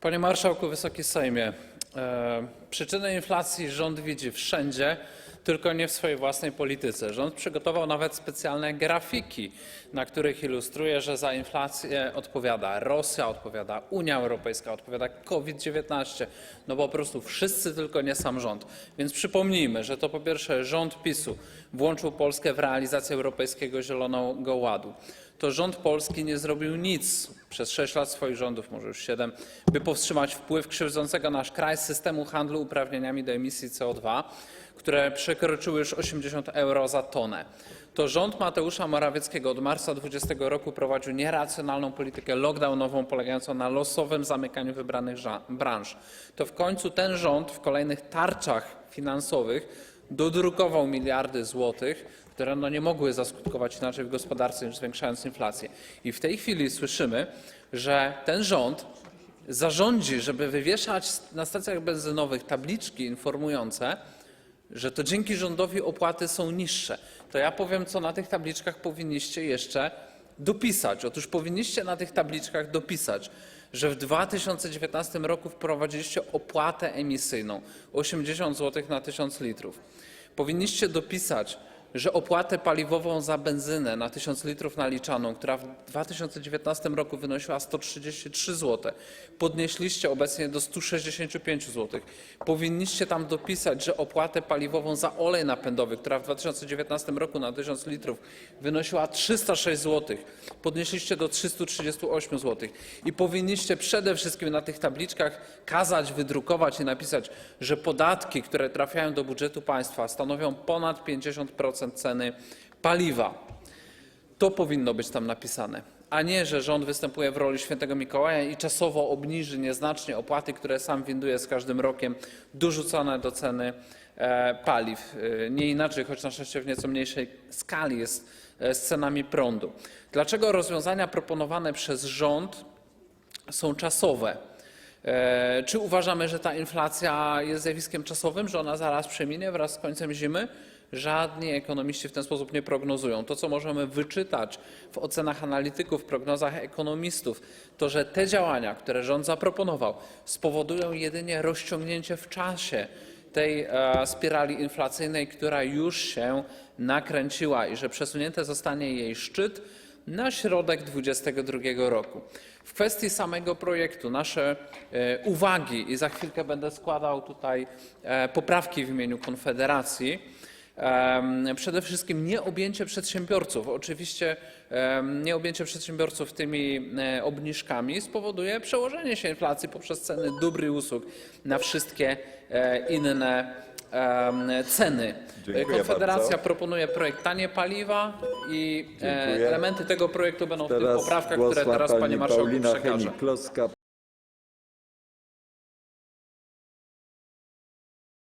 Panie Marszałku, Wysoki Sejmie, e, przyczynę inflacji rząd widzi wszędzie, tylko nie w swojej własnej polityce. Rząd przygotował nawet specjalne grafiki, na których ilustruje, że za inflację odpowiada Rosja, odpowiada Unia Europejska, odpowiada COVID-19, no po prostu wszyscy, tylko nie sam rząd. Więc przypomnijmy, że to po pierwsze rząd PiSu włączył Polskę w realizację Europejskiego Zielonego Ładu to rząd polski nie zrobił nic przez 6 lat swoich rządów, może już 7, by powstrzymać wpływ krzywdzącego nasz kraj systemu handlu uprawnieniami do emisji CO2, które przekroczyły już 80 euro za tonę. To rząd Mateusza Morawieckiego od marca 2020 roku prowadził nieracjonalną politykę lockdownową polegającą na losowym zamykaniu wybranych branż. To w końcu ten rząd w kolejnych tarczach finansowych dodrukował miliardy złotych, które no nie mogły zaskutkować inaczej w gospodarce niż zwiększając inflację. I w tej chwili słyszymy, że ten rząd zarządzi, żeby wywieszać na stacjach benzynowych tabliczki informujące, że to dzięki rządowi opłaty są niższe. To ja powiem, co na tych tabliczkach powinniście jeszcze dopisać. Otóż powinniście na tych tabliczkach dopisać, że w 2019 roku wprowadziliście opłatę emisyjną 80 zł na 1000 litrów. Powinniście dopisać, że opłatę paliwową za benzynę na 1000 litrów naliczaną, która w 2019 roku wynosiła 133 zł, podnieśliście obecnie do 165 zł. Powinniście tam dopisać, że opłatę paliwową za olej napędowy, która w 2019 roku na 1000 litrów wynosiła 306 zł, podnieśliście do 338 zł. I powinniście przede wszystkim na tych tabliczkach kazać wydrukować i napisać, że podatki, które trafiają do budżetu państwa stanowią ponad 50% ceny paliwa. To powinno być tam napisane, a nie, że rząd występuje w roli świętego Mikołaja i czasowo obniży nieznacznie opłaty, które sam winduje z każdym rokiem, dorzucone do ceny e, paliw. E, nie inaczej, choć na szczęście w nieco mniejszej skali jest e, z cenami prądu. Dlaczego rozwiązania proponowane przez rząd są czasowe? Czy uważamy, że ta inflacja jest zjawiskiem czasowym, że ona zaraz przeminie wraz z końcem zimy? Żadni ekonomiści w ten sposób nie prognozują. To, co możemy wyczytać w ocenach analityków, prognozach ekonomistów, to że te działania, które rząd zaproponował, spowodują jedynie rozciągnięcie w czasie tej e, spirali inflacyjnej, która już się nakręciła i że przesunięty zostanie jej szczyt na środek 2022 roku. W kwestii samego projektu nasze e, uwagi i za chwilkę będę składał tutaj e, poprawki w imieniu Konfederacji. Przede wszystkim nieobjęcie przedsiębiorców. Oczywiście nieobjęcie przedsiębiorców tymi e, obniżkami spowoduje przełożenie się inflacji poprzez ceny dóbr i usług na wszystkie e, inne ceny. Dziękuję Konfederacja bardzo. proponuje projekt tanie paliwa i e, Dziękuję. elementy tego projektu będą w tych poprawkach, które teraz panie pani przekażę. Hennig-Kloska,